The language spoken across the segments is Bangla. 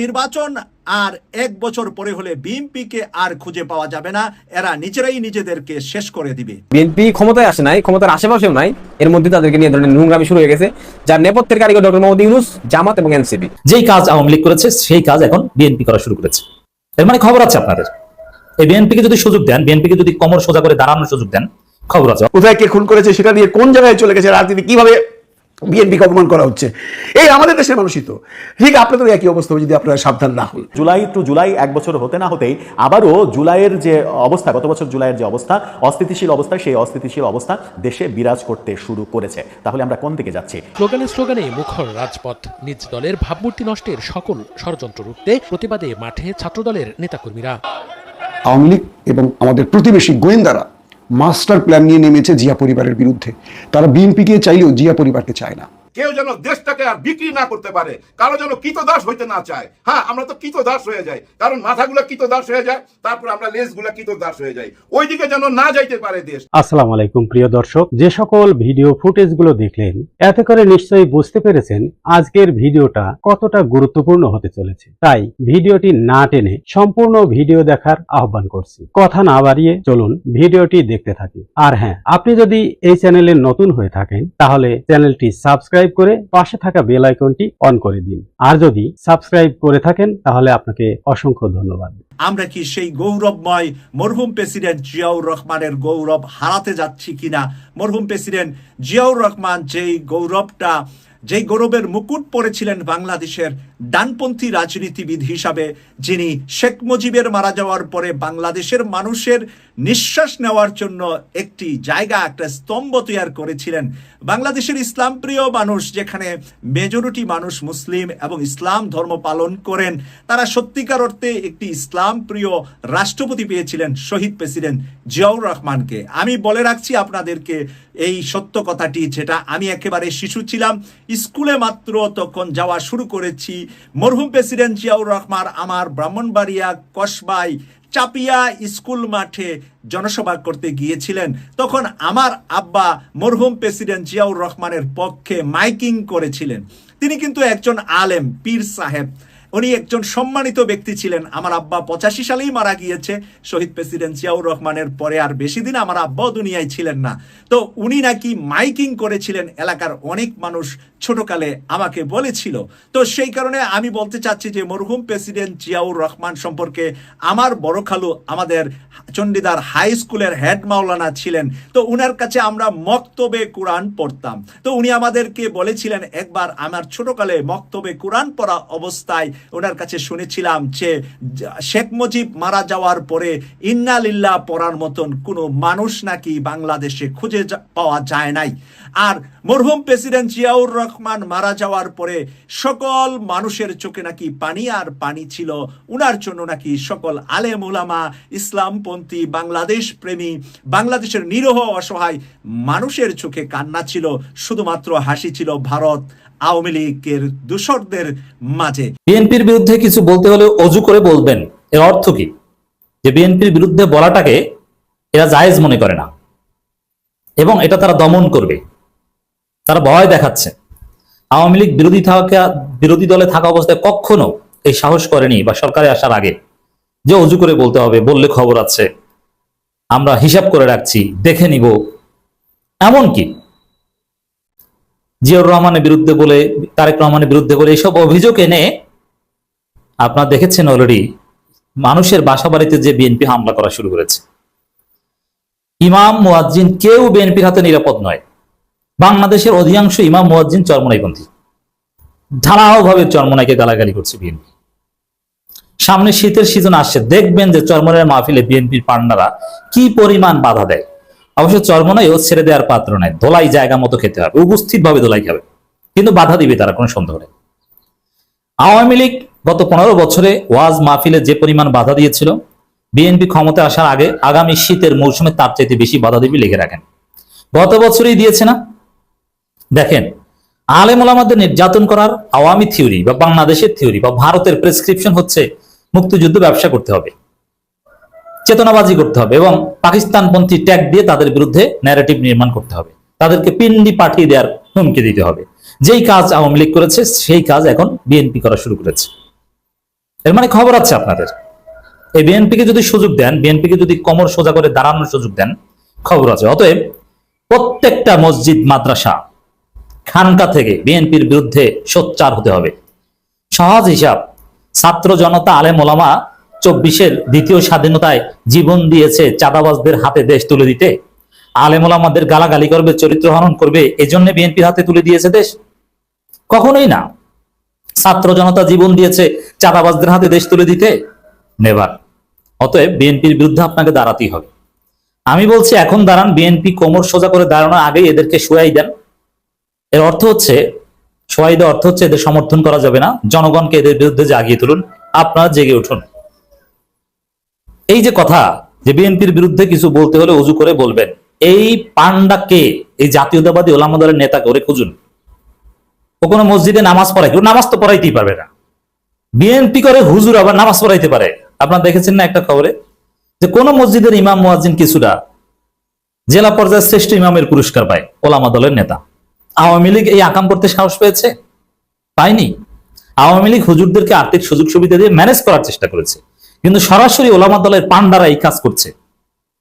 নির্বাচন আর এক বছর পরে হলে বিএনপিকে আর খুঁজে পাওয়া যাবে না। এরা নিজেরাই নিজেদেরকে শেষ করে দিবে। বিএনপি ক্ষমতায় আসে নাই ক্ষমতার আশেপাশেও নাই। এর মধ্যে তাদেরকে নিয়ে ধরনের নোংরামি শুরু হয়ে গেছে। যার নেপথ্যের কারিগর ডক্টর মোহাম্মদ ইউনুস জামাত এবং এনসিপি। যেই কাজ আওয়ামী লীগ করেছে সেই কাজ এখন বিএনপি করা শুরু করেছে। এর মানে খবর আছে আপনাদের। এই বিএনপিকে যদি সুযোগ দেন বিএনপিকে যদি কমর সোজা করে দাঁড়ানোর সুযোগ দেন খবর আছে। কোথায় কে খুন করেছে সেটা নিয়ে কোন জায়গায় চলে গেছে রাজনীতি? কীভাবে বিএনপিকে অপমান করা হচ্ছে। এই আমাদের দেশের মানুষই তো। ঠিক আপনাদের একই অবস্থা যদি আপনারা সাবধান না হন। জুলাই টু জুলাই এক বছর হতে না হতেই আবারও জুলাইয়ের যে অবস্থা গত বছর জুলাইয়ের যে অবস্থা অস্থিতিশীল অবস্থা সেই অস্থিতিশীল অবস্থা দেশে বিরাজ করতে শুরু করেছে। তাহলে আমরা কোন দিকে যাচ্ছি? স্লোগানে স্লোগানে মুখর রাজপথ নিজ দলের ভাবমূর্তি নষ্টের সকল ষড়যন্ত্র রুখতে প্রতিবাদে মাঠে ছাত্রদলের নেতাকর্মীরা। আওয়ামী লীগ এবং আমাদের প্রতিবেশী গোয়েন্দারা মাস্টার প্ল্যান নিয়ে নেমেছে জিয়া পরিবারের বিরুদ্ধে। তারা বিএনপিকে চাইলেও জিয়া পরিবারকে চায় না। কেউ যেন দেশটাকে আর বিক্রি না করতে পারে, কারও যেন কৃতদাস হইতে না চায়। হ্যাঁ আমরা তো কৃতদাস হয়ে যাই, কারণ মাথাগুলো কৃতদাস হয়ে যায়, তারপর আমরা লেজগুলা কৃতদাস হয়ে যাই। ওইদিকে যেন না যাইতে পারে দেশ। আসসালামু আলাইকুম, প্রিয় দর্শক, যে সকল ভিডিও ফুটেজগুলো দেখলেন, এতে করে নিশ্চয়ই বুঝতে পেরেছেন আজকের ভিডিওটা কতটা গুরুত্বপূর্ণ হতে চলেছে। তাই ভিডিওটি না টেনে সম্পূর্ণ ভিডিও দেখার আহ্বান করছি। কথা না বাড়িয়ে চলুন ভিডিওটি দেখতে থাকি। আর হ্যাঁ আপনি যদি এই চ্যানেলে নতুন হয়ে থাকেন, তাহলে চ্যানেলটি সাবস্ক্রাইব করে পাশে থাকা বেল আইকনটি অন করে দিন। আর যদি সাবস্ক্রাইব করে থাকেন, তাহলে আপনাকে অসংখ্য ধন্যবাদ। আমরা কি সেই গৌরবময় মরহুম প্রেসিডেন্ট জিয়াউর রহমানের গৌরব হারাতে যাচ্ছি কিনা? মরহুম প্রেসিডেন্ট জিয়াউর রহমান যেই গৌরবটা যেই গৌরবের মুকুট পরেছিলেন বাংলাদেশের ডানপন্থী রাজনীতিবিদ হিসাবে, যিনি শেখ মুজিবের মারা যাওয়ার পরে বাংলাদেশের মানুষের নিঃশ্বাস নেওয়ার জন্য একটি জায়গা, একটা স্তম্ভ তৈরি করেছিলেন। বাংলাদেশের ইসলাম প্রিয় মানুষ, যেখানে মেজরিটি মানুষ মুসলিম এবং ইসলাম ধর্ম পালন করেন, তারা সত্যিকার অর্থে একটি ইসলাম প্রিয় রাষ্ট্রপতি পেয়েছিলেন শহীদ প্রেসিডেন্ট জিয়াউর রহমানকে। আমি বলে রাখছি আপনাদেরকে এই সত্য কথাটি, যেটা আমি একেবারে শিশু ছিলাম। স্কুলে মাত্র তখন যাওয়া শুরু করেছি। মরহুম প্রেসিডেন্ট জিয়াউর রহমান আমার ব্রাহ্মণবাড়িয়া কসবাই চাপিয়া স্কুল মাঠে জনসভা করতে গিয়েছিলেন। তখন আমার আব্বা মরহুম প্রেসিডেন্ট জিয়াউর রহমানের পক্ষে মাইকিং করেছিলেন। তিনি কিন্তু একজন আলেম, পীর সাহেব। উনি একজন সম্মানিত ব্যক্তি ছিলেন। আমার আব্বা পঁচাশি সালেই মারা গিয়েছে। শহীদ প্রেসিডেন্ট জিয়াউর রহমানের পরে আর বেশি দিন আমার আব্বাও দুনিয়ায় ছিলেন না। তো উনি নাকি মাইকিং করেছিলেন। এলাকার অনেক মানুষ ছোটকালে আমাকে বলেছিল। তো সেই কারণে আমি বলতে চাচ্ছি যে, মরহুম প্রেসিডেন্ট জিয়াউর রহমান সম্পর্কে আমার বড় খালু আমাদের চণ্ডীদার হাই স্কুলের হেড মাওলানা ছিলেন। তো উনার কাছে আমরা মক্তবে কোরআন পড়তাম। তো উনি আমাদেরকে বলেছিলেন, একবার আমার ছোটকালে মক্তবে কোরআন পড়া অবস্থায় ওনার কাছে শুনেছিলাম যে শেখ মুজিব মারা যাওয়ার পরে ইন্নালিল্লা পড়ার মতন কোনো মানুষ নাকি বাংলাদেশে খুঁজে পাওয়া যায় নাই। আর মরহুম প্রেসিডেন্ট জিয়াউর রহমান মারা যাওয়ার পরে সকল মানুষের চোখে নাকি পানি আর পানি ছিল। উনার জন্য নাকি সকল আলেম উলামা, ইসলামপন্থী, বাংলাদেশ প্রেমী, বাংলাদেশের নিরহ অসহায় মানুষের চোখে কান্না ছিল। শুধুমাত্র হাসি ছিল ভারত আওয়ামী লীগের দূষকদের মাঝে। বিএনপির বিরুদ্ধে কিছু বলতে হলে অজু করে বলবেন। এর অর্থ কি? যে বিএনপির বিরুদ্ধে বলাটাকে এরা জায়েজ মনে করে না। এবং এটা তারা দমন করবে। তারা ভয় দেখাচ্ছে। আওয়ামী লীগ বিরোধী থাকা বিরোধী দলে থাকা অবস্থায় কখনো এই সাহস করেনি বা সরকারে আসার আগে। যে অজু করে বলতে হবে, বললে খবর আছে। আমরা হিসাব করে রাখছি, দেখে নিব। এমন কি জিয়াউর রহমানের বিরুদ্ধে বলে, তারেক রহমানের বিরুদ্ধে বলে এইসব অভিযোগ এনে আপনারা দেখেছেন অলরেডি মানুষের বাসা বাড়িতে যে বিএনপি হামলা করা শুরু করেছে। ইমাম, মুয়াজ্জিন কেউ বিএনপির হাতে নিরাপদ নয়। বাংলাদেশের অধিকাংশ ইমাম, মুয়াজ্জিন চরমনাইপন্থী ঢালাও ভাবে চরমনাইকে গালাগালি করছে বিএনপি। সামনে শীতের সিজন আসছে, দেখবেন যে চরমনের মাহফিলে বিএনপির পান্ডারা কি পরিমাণ বাধা দেয়। অবশ্য চরমনাইও ছেড়ে দেওয়ার পাত্র নয় দোলাই জায়গা মতো খেতে হবে উপস্থিত ভাবে দোলাই খাবে, কিন্তু বাধা দিবে তারা, কোনো সন্দেহ নেই। আওয়ামী লীগ গত পনেরো বছরে ওয়াজ মাহফিলে যে পরিমাণ বাধা দিয়েছিল, বিএনপি ক্ষমতা আসার আগে আগামী শীতের মৌসুমে তার চাইতে বেশি বাধা দিবি লিখে রাখেন। গত বছরই দিয়েছে না দেখেন, আলেম ওলামাদের নির্যাতন করার আওয়ামী থিওরি বা বাংলাদেশের থিওরি বা ভারতের প্রেসক্রিপশন হচ্ছে মুক্তিযুদ্ধ ব্যবসা করতে হবে, চেতনাবাজি করতে হবে এবং পাকিস্তানপন্থী ট্যাগ দিয়ে তাদের বিরুদ্ধে ন্যারেটিভ নির্মাণ করতে হবে। তাদেরকে পিন্ডি পাঠিয়ে দেওয়ার হুমকি দিতে হবে। যেই কাজ আওয়ামী লীগ করেছে, সেই কাজ এখন বিএনপি করা শুরু করেছে। এর মানে খবর আছে আপনাদের। এই বিএনপিকে যদি সুযোগ দেন বিএনপিকে যদি কমর সোজা করে দাঁড়ানোর সুযোগ দেন, খবর আছে। অতএব প্রত্যেকটা মসজিদ, মাদ্রাসা খানকা থেকে বিএনপির বিরুদ্ধে সোচ্চার হতে হবে। সহজ হিসাব, ছাত্র জনতা আলেম ওলামা চব্বিশের দ্বিতীয় স্বাধীনতায় জীবন দিয়েছে চাঁদাবাজদের হাতে দেশ তুলে দিতে। আলেম ওলামাদের গালাগালি করবে, চরিত্র হনন করবে, এজন্য বিএনপির হাতে তুলে দিয়েছে দেশ। কখনোই না। ছাত্র জনতা জীবন দিয়েছে চাঁদাবাজদের হাতে দেশ তুলে দিতে। নেবার অতএব বিএনপির বিরুদ্ধে আপনাকে দাঁড়াতেই হবে। আমি বলছি, এখন দাঁড়ান, বিএনপি কোমর সোজা করে দাঁড়ানোর আগে এদেরকে শুয়াই দেন। এর অর্থ হচ্ছে শোয়াই অর্থ হচ্ছে এদের সমর্থন করা যাবে না, জনগণকে এদের বিরুদ্ধে জাগিয়ে তুলুন, আপনারা জেগে উঠুন। এই যে কথা যে বিএনপির বিরুদ্ধে কিছু বলতে হলে উজু করে বলবেন, এই পান্ডাকে, এই জাতীয়তাবাদী ওলামা দলের নেতাকে ওরে খুঁজুন। ও কোনো মসজিদে নামাজ কেউ নামাজ তো পড়াইতেই পারবে না। বিএনপি করে হুজুর আবার নামাজ পড়াইতে পারে। আপনারা দেখেছেন না একটা খবরে? যে কোন মসজিদের ইমাম মুয়াজ্জিন কিছুটা জেলা পর্যায়ের শ্রেষ্ঠ ইমামের পুরস্কার পায় ওলামা দলের নেতা। আওয়ামী লীগ এই আকাম করতে সাহস পেয়েছে? পায়নি। আওয়ামী লীগ হুজুরদেরকে আর্থিক সুযোগ সুবিধা দিয়ে ম্যানেজ করার চেষ্টা করেছে। কিন্তু সরাসরি ওলামা দলের পান্ডারা এই কাজ করছে।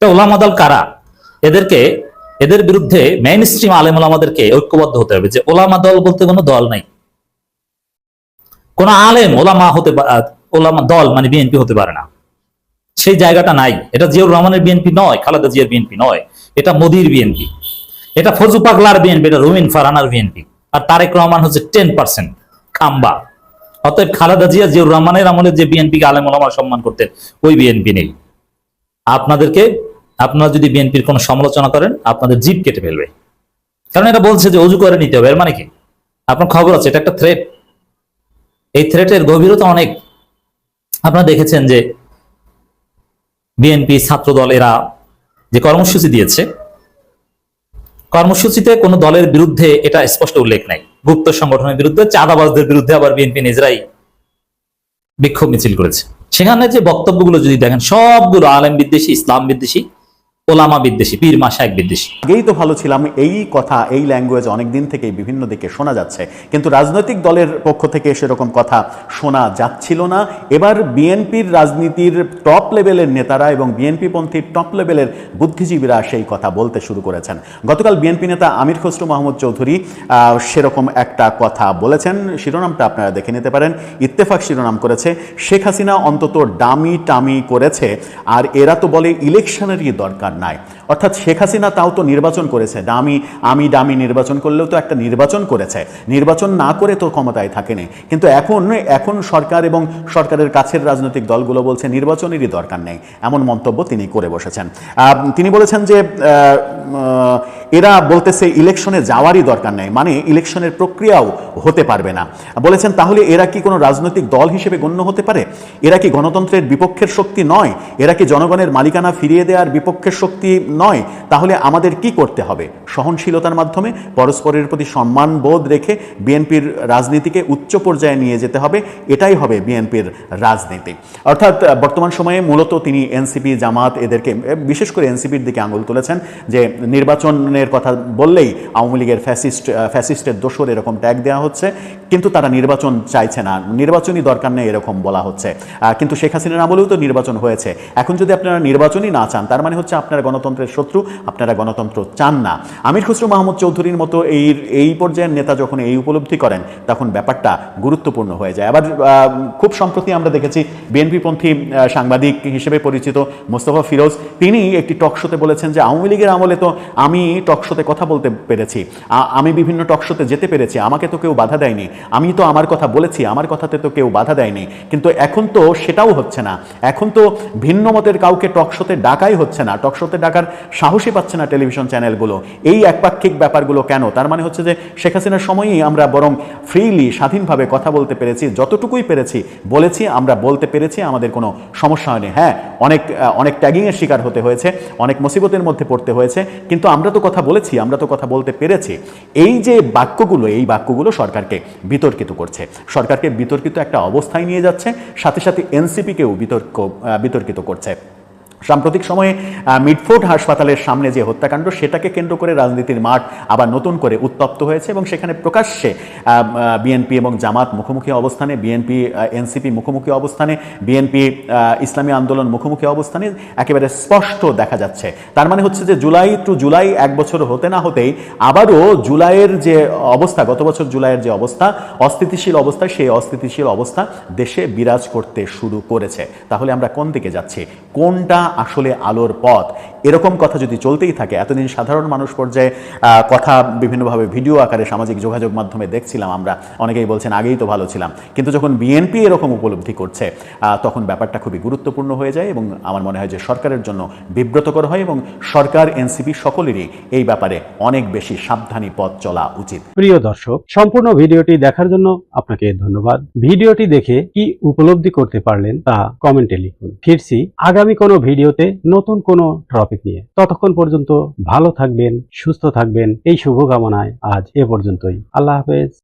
তা ওলামা দল কারা? এদেরকে, এদের বিরুদ্ধে মেইন স্ট্রিম আলেম ওলামাদেরকে ঐক্যবদ্ধ হতে হবে যে ওলামা দল বলতে কোনো দল নাই। কোন আলেম ওলামা হতে ওলামা দল মানে বিএনপি হতে পারে না। সেই জায়গাটা নাই। এটা জিয়াউর রহমানের বিএনপি নয়, খালেদা জিয়ার বিএনপি নয়। এটা মোদির বিএনপি এটা ফজু পাগলার বিএনপি এটা রুমিন ফারানার বিএনপি আর তারেক রহমান হচ্ছে টেন পার্সেন্ট খাম্বা অতএব খালেদা জিয়া জিয়াউর রহমানের আমলে যে বিএনপি কে আলেম ওলামা সম্মান করতেন ওই বিএনপি নেই। আপনাদেরকে, আপনারা যদি বিএনপির কোনো সমালোচনা করেন, আপনাদের জিপ কেটে ফেলবে। কারণ এটা বলছে যে অজু করে নিতে হবে, এর মানে কি? আপনার খবর আছে, এটা একটা থ্রেট এই থ্রেটের গভীরতা অনেক। আপনারা দেখেছেন যে বিএনপি ছাত্রদল এরা যে কর্মসূচি দিয়েছে কর্মসূচিতে কোনো দলের বিরুদ্ধে এটা স্পষ্ট উল্লেখ নাই। গুপ্ত সংগঠনের বিরুদ্ধে, চাঁদাবাজদের বিরুদ্ধে আবার বিএনপি নিজেরাই বিক্ষোভ মিছিল করেছে। সেখানে যে বক্তব্যগুলো যদি দেখেন, সবগুলো আলেম বিদ্বেষী ইসলাম বিদ্বেষী ওলামা বিদ্বেষী, পীর মাসায়ক বিদ্বেষী। আগেই তো ভালো ছিলাম, এই কথা, এই ল্যাঙ্গুয়েজ অনেক দিন থেকেই বিভিন্ন দিকে শোনা যাচ্ছে। কিন্তু রাজনৈতিক দলের পক্ষ থেকে সেরকম কথা শোনা যাচ্ছিল না। এবার বিএনপির রাজনীতির টপ লেভেলের নেতারা এবং বিএনপি পন্থীর টপ লেভেলের বুদ্ধিজীবীরা সেই কথা বলতে শুরু করেছেন। গতকাল বিএনপি নেতা আমির খসরু মাহমুদ চৌধুরী সেরকম একটা কথা বলেছেন। শিরোনামটা আপনারা দেখে নিতে পারেন। ইত্তেফাক শিরোনাম করেছে, শেখ হাসিনা অন্তত ডামি টামি করেছে, আর এরা তো বলে ইলেকশনেরই দরকার নাই অর্থাৎ শেখ হাসিনা তাও তো নির্বাচন করেছে। দামি, আমি দামি নির্বাচন করলেও তো একটা নির্বাচন করেছে। নির্বাচন না করে তো ক্ষমতায় থাকেনি। কিন্তু এখন এখন সরকার এবং সরকারের কাছের রাজনৈতিক দলগুলো বলছে নির্বাচনেরই দরকার নেই। এমন মন্তব্য তিনি করে বসেছেন। তিনি বলেছেন যে এরা বলতেছে ইলেকশনে যাওয়ারই দরকার নেই। মানে ইলেকশনের প্রক্রিয়াও হতে পারবে না। বলেছেন, তাহলে এরা কি কোনো রাজনৈতিক দল হিসেবে গণ্য হতে পারে? এরা কি গণতন্ত্রের বিপক্ষের শক্তি নয়? এরা কি জনগণের মালিকানা ফিরিয়ে দেওয়ার বিপক্ষের শক্তি নয়, তাহলে আমাদের কি করতে হবে? সহনশীলতার মাধ্যমে পরস্পরের প্রতি সম্মান বোধ রেখে বিএনপির রাজনীতিকে উচ্চ পর্যায়ে নিয়ে যেতে হবে, এটাই হবে বিএনপির রাজনীতি। অর্থাৎ বর্তমান সময়ে মূলত তিনি এনসিপি, জামাত এদেরকে বিশেষ করে এনসিপির দিকে আঙুল তুলেছেন যে নির্বাচনের কথা বললেই আওয়ামী লীগের ফ্যাসিস্ট ফ্যাসিস্টের দোষর এরকম ট্যাগ দেওয়া হচ্ছে, কিন্তু তারা নির্বাচন চাইছে না নির্বাচনই দরকার নেই এরকম বলা হচ্ছে। কিন্তু শেখ হাসিনার আমলেও তো নির্বাচন হয়েছে। এখন যদি আপনারা নির্বাচনই না চান, তার মানে হচ্ছে আপনারা গণতন্ত্রের শত্রু, আপনারা গণতন্ত্র চান না। আমির খসরু মাহমুদ চৌধুরীর মতো এই এই পর্যায়ের নেতা যখন এই উপলব্ধি করেন, তখন ব্যাপারটা গুরুত্বপূর্ণ হয়ে যায়। আবার খুব সম্প্রতি আমরা দেখেছি বিএনপিপন্থী সাংবাদিক হিসেবে পরিচিত মোস্তফা ফিরোজ, তিনি একটি টকশোতে বলেছেন যে, আওয়ামী লীগের আমলে তো আমি টকশোতে কথা বলতে পেরেছি। আমি বিভিন্ন টকশোতে যেতে পেরেছি, আমাকে তো কেউ বাধা দেয়নি। আমি তো আমার কথা বলেছি, আমার কথাতে তো কেউ বাধা দেয়নি। কিন্তু এখন তো সেটাও হচ্ছে না। এখন তো ভিন্ন মতের কাউকে টকশোতে ডাকাই হচ্ছে না। টকশোতে ডাকার সাহসই পাচ্ছে না টেলিভিশন চ্যানেলগুলো। এই একপাক্ষিক ব্যাপারগুলো কেন? তার মানে হচ্ছে যে শেখ হাসিনার সময়ই আমরা বরং ফ্রিলি, স্বাধীনভাবে কথা বলতে পেরেছি, যতটুকুই পেরেছি, বলেছি, আমরা বলতে পেরেছি, আমাদের কোনো সমস্যা হয়নি। হ্যাঁ অনেক অনেক ট্যাগিংয়ের শিকার হতে হয়েছে, অনেক মুসিবতের মধ্যে পড়তে হয়েছে, কিন্তু আমরা তো কথা বলেছি, আমরা তো কথা বলতে পেরেছি। এই যে বাক্যগুলো, এই বাক্যগুলো সরকারকে বিতর্কিত করছে। সরকারকে বিতর্কিত একটা অবস্থায় নিয়ে যাচ্ছে, সাথে সাথে এনসিপিকেও বিতর্ক বিতর্কিত করছে। সাম্প্রতিক সময়ে মিডফোর্ড হাসপাতালের সামনে যে হত্যাকাণ্ড, সেটাকে কেন্দ্র করে রাজনীতির মাঠ আবার নতুন করে উত্তপ্ত হয়েছে এবং সেখানে প্রকাশ্যে বিএনপি এবং জামাত মুখোমুখি অবস্থানে, বিএনপি এনসিপি মুখোমুখি অবস্থানে, বিএনপি ইসলামী আন্দোলন মুখোমুখি অবস্থানে একেবারে স্পষ্ট দেখা যাচ্ছে। তার মানে হচ্ছে যে জুলাই টু জুলাই এক বছর হতে না হতেই আবারও জুলাইয়ের যে অবস্থা, গত বছর জুলাইয়ের যে অবস্থা, অস্থিতিশীল অবস্থা, সেই অস্থিতিশীল অবস্থা দেশে বিরাজ করতে শুরু করেছে। তাহলে আমরা কোন দিকে যাচ্ছি? কোনটা আসলে আলোর পথ। এরকম কথা যদি চলতেই থাকে, এতদিন সাধারণ মানুষ পর্যায়ে কথা বিভিন্নভাবে ভিডিও আকারে সামাজিক যোগাযোগ মাধ্যমে দেখছিলাম আমরা। অনেকেই বলছেন, আগেই তো ভালো ছিলাম। কিন্তু যখন বিএনপি এরকম উপলব্ধি করছে তখন ব্যাপারটা খুবই গুরুত্বপূর্ণ হয়ে যায় এবং আমার মনে হয় যে সরকারের জন্য বিব্রতকর হয় এবং সরকার এনসিপি সকলেরই এই ব্যাপারে অনেক বেশি সাবধানী পথ চলা উচিত। প্রিয় দর্শক, সম্পূর্ণ ভিডিওটি দেখার জন্য আপনাকে ধন্যবাদ। ভিডিওটি দেখে কি উপলব্ধি করতে পারলেন তা কমেন্টে লিখুন। ফিরছি আগামী কোনো ভিডিওতে নতুন কোনো টপিক নিয়ে। ততক্ষণ পর্যন্ত ভালো থাকবেন, সুস্থ থাকবেন, এই শুভকামনায় আজ এ পর্যন্তই। আল্লাহ হাফেজ।